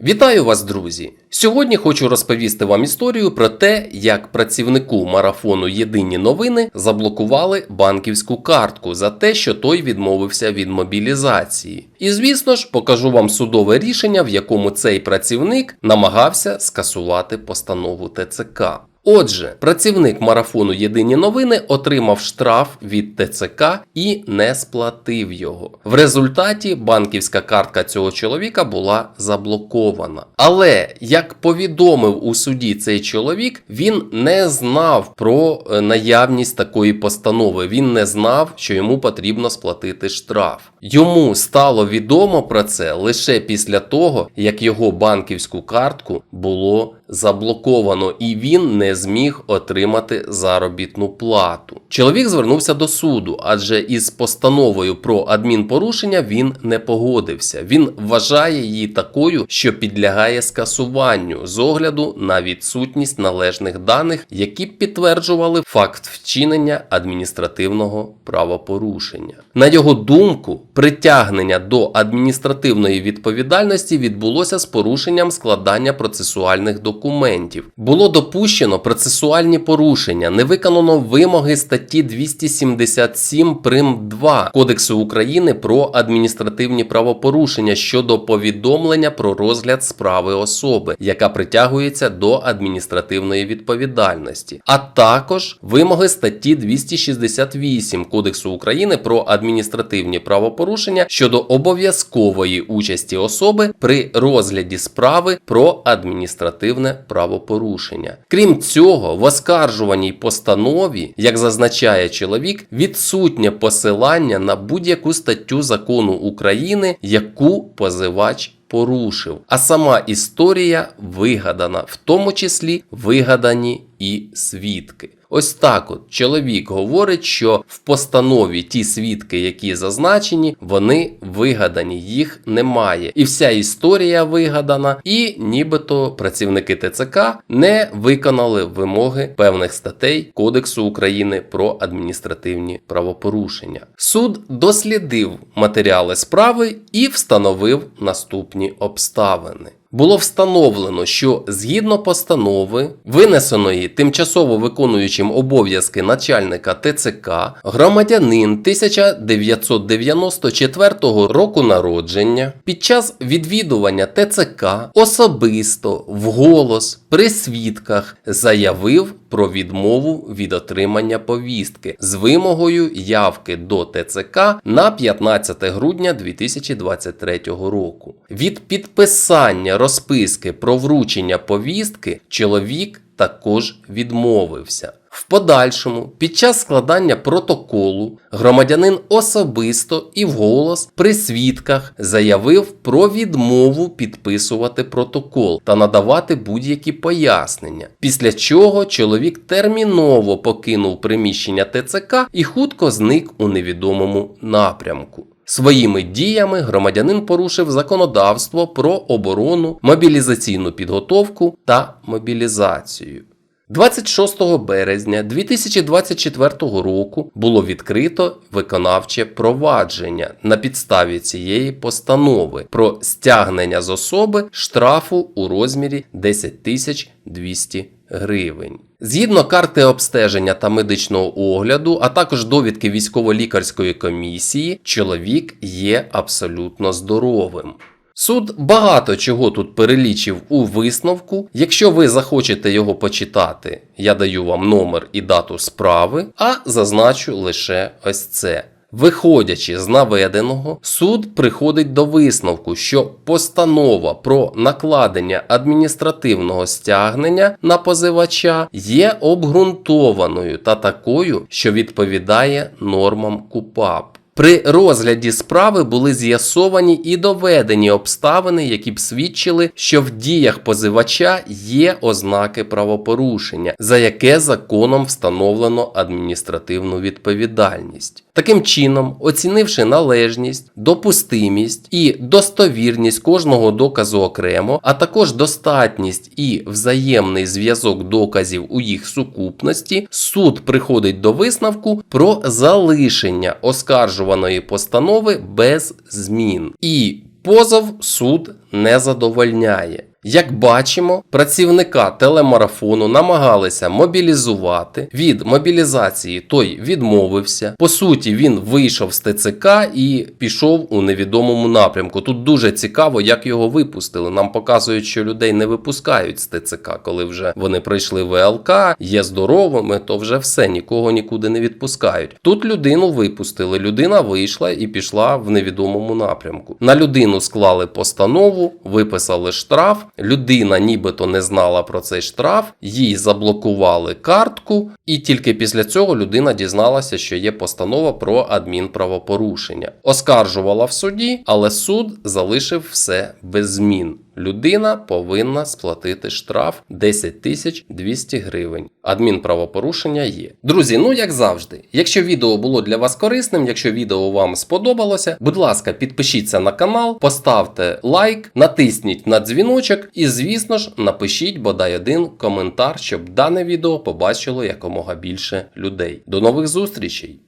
Вітаю вас, друзі! Сьогодні хочу розповісти вам історію про те, як працівнику марафону Єдині новини заблокували банківську картку за те, що той відмовився від мобілізації. І звісно ж, покажу вам судове рішення, в якому цей працівник намагався скасувати постанову ТЦК. Отже, працівник марафону Єдині новини отримав штраф від ТЦК і не сплатив його. В результаті банківська картка цього чоловіка була заблокована. Але як повідомив у суді цей чоловік, він не знав про е, наявність такої постанови. Він не знав, що йому потрібно сплатити штраф. Йому стало відомо про це лише після того, як його банківську картку було заблоковано, і він не зміг отримати заробітну плату. Чоловік звернувся до суду, адже із постановою про адмінпорушення він не погодився. Він вважає її такою, що підлягає скасуванню з огляду на відсутність належних даних, які б підтверджували факт вчинення адміністративного правопорушення. На його думку, притягнення до адміністративної відповідальності відбулося з порушенням складання процесуальних документів. Було допущено процесуальні порушення, не виконано вимоги статті 277 прим 2 Кодексу України про адміністративні правопорушення щодо повідомлення про розгляд справи особи, яка притягується до адміністративної відповідальності, а також вимоги статті 268 Кодексу України про адміністративні правопорушення щодо обов'язкової участі особи при розгляді справи про адміністративне правопорушення. Крім цього, в оскаржуваній постанові, як зазначає чоловік, відсутнє посилання на будь-яку статтю закону України, яку позивач порушив. А сама історія вигадана, в тому числі вигадані і свідки. Ось так от чоловік говорить, що в постанові ті свідки, які зазначені, вони вигадані, їх немає. І вся історія вигадана, і нібито працівники ТЦК не виконали вимоги певних статей Кодексу України про адміністративні правопорушення. Суд дослідив матеріали справи і встановив наступні обставини. Було встановлено, що згідно постанови, винесеної тимчасово виконуючим обов'язки начальника ТЦК, громадянин 1994 року народження під час відвідування ТЦК особисто вголос при свідках заявив про відмову від отримання повістки з вимогою явки до ТЦК на 15 грудня 2023 року. Від підписання розписки про вручення повістки чоловік також відмовився. В подальшому, під час складання протоколу, громадянин особисто і вголос при свідках заявив про відмову підписувати протокол та надавати будь-які пояснення. Після чого чоловік терміново покинув приміщення ТЦК і хутко зник у невідомому напрямку. Своїми діями громадянин порушив законодавство про оборону, мобілізаційну підготовку та мобілізацію. 26 березня 2024 року було відкрито виконавче провадження на підставі цієї постанови про стягнення з особи штрафу у розмірі 10 тисяч 200 гривень. Згідно карти обстеження та медичного огляду, а також довідки військово-лікарської комісії, чоловік є абсолютно здоровим. Суд багато чого тут перелічив у висновку. Якщо ви захочете його почитати, я даю вам номер і дату справи, а зазначу лише ось це. Виходячи з наведеного, суд приходить до висновку, що постанова про накладення адміністративного стягнення на позивача є обґрунтованою та такою, що відповідає нормам КУПАП. При розгляді справи були з'ясовані і доведені обставини, які б свідчили, що в діях позивача є ознаки правопорушення, за яке законом встановлено адміністративну відповідальність. Таким чином, оцінивши належність, допустимість і достовірність кожного доказу окремо, а також достатність і взаємний зв'язок доказів у їх сукупності, суд приходить до висновку про залишення оскаржуваної постанови без змін. І Позов суд не задовольняє. Як бачимо, працівника телемарафону намагалися мобілізувати. Від мобілізації той відмовився. По суті, він вийшов з ТЦК і пішов у невідомому напрямку. Тут дуже цікаво, як його випустили. Нам показують, що людей не випускають з ТЦК, коли вже вони пройшли ВЛК, є здоровими, то вже все, нікого нікуди не відпускають. Тут людину випустили. Людина вийшла і пішла в невідомому напрямку. На людину склали постанову, виписали штраф. Людина нібито не знала про цей штраф, їй заблокували картку, і тільки після цього людина дізналася, що є постанова про адмінправопорушення. Оскаржувала в суді, але суд залишив все без змін. Людина повинна сплатити штраф 10 тисяч 200 гривень. Адмінправопорушення є. Друзі, ну як завжди, якщо відео було для вас корисним, якщо відео вам сподобалося, будь ласка, підпишіться на канал, поставте лайк, натисніть на дзвіночок і, звісно ж, напишіть бодай один коментар, щоб дане відео побачило якомога більше людей. До нових зустрічей!